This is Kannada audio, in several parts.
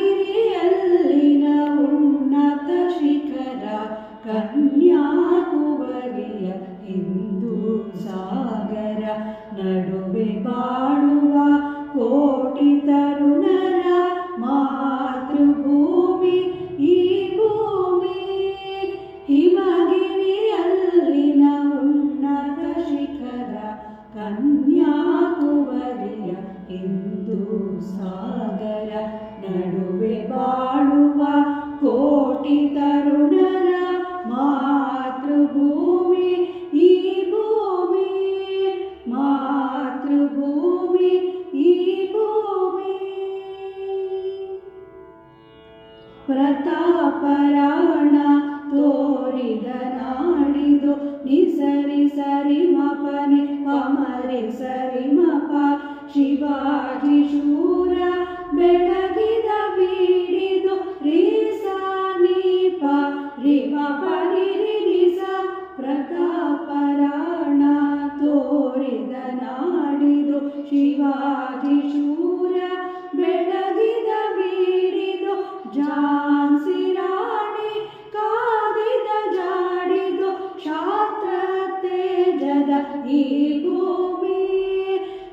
ಹಿಮಗಿರಿಯಲ್ಲಿನ ಉನ್ನತ ಶಿಖರ ಕನ್ಯಾಕುವರಿಯ ಹಿಂದೂ ಸಾಗರ ನಡುವೆ ಬಾಳುವ ಕೋಟಿ ತರುಣರ ಮಾತೃಭೂಮಿ ಈ ಭೂಮಿ. ಹಿಮಗಿರಿಯಲ್ಲಿನ ಉನ್ನತ ಶಿಖರ ಕನ್ಯಾಕುವರಿಯ ಹಿಂದೂ ಸಾಗರ वृता परा ಶಿವಾಜಿ ಶೂರ ಬೆಳಗಿದ ಬೀಡಿದು ಜಾನ್ಸಿ ರಾಣಿ ಕಾದಿದ ಜಾಡಿದು, ಶಾಸ್ತ್ರ ತೇಜದ ಈ ಭೂಮಿ.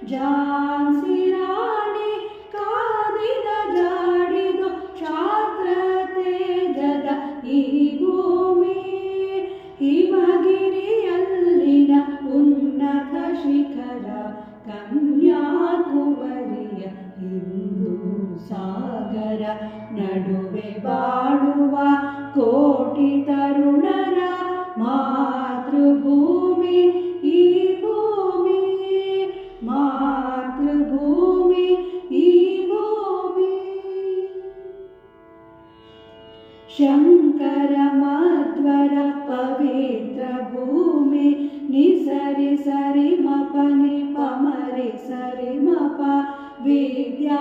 ಜಾನ್ಸಿ ರಾಣಿ ಕಾದಿದ ಜಾಡಿದು, ಶಾಸ್ತ್ರ ತೇಜದ ಈ ಭೂಮಿ. ಹಿಮಗಿರಿಯಲ್ಲಿನ ಉನ್ನತ ಶಿಖರ ಕನ್ಯಾಕುವರಿಯ ಹಿಂದೂ ಸಾಗರ ನಡುವೆ ಬಾಳುವ ಕೋಟಿ ತರುಣರ ಮಾತೃಭೂಮಿ ಈ ಭೂಮಿ ಮಾತೃಭೂಮಿ ಈ ಭೂಮಿ ಶಂಕರ ಮಧ್ವರ ಪವಿತ್ರ ಭೂಮಿ ನಿಸರಿ ಸರಿ ಮಪ ನಿಪ ಮರಿ ಸರಿ ಮಪ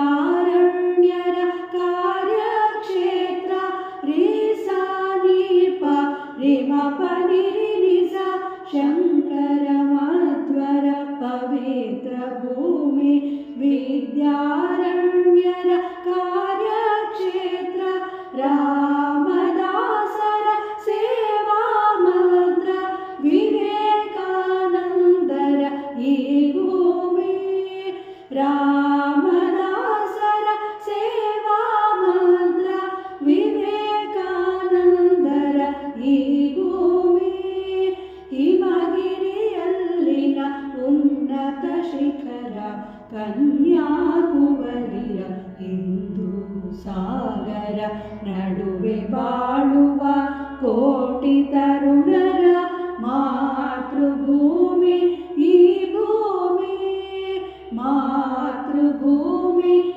ವಿದ್ಯಾರಣ್ಯರ ಕಾರ್ಯಕ್ಷೇತ್ರ ರೀಸ ನೀಪ ರಿಮಪ ನಿರಿ ನಿಸ ಶಂಕರ ಮಧ್ವರ ಪವಿತ್ರ ಭೂಮಿ ವಿದ್ಯಾರಣ್ಯರ ಶಿಖರ ಕನ್ಯಾಕುವರಿಯ ಹಿಂದೂ ಸಾಗರ ನಡುವೆ ಬಾಳುವ ಕೋಟಿ ತರುಣರ ಮಾತೃಭೂಮಿ ಈ ಭೂಮಿ ಮಾತೃಭೂಮಿ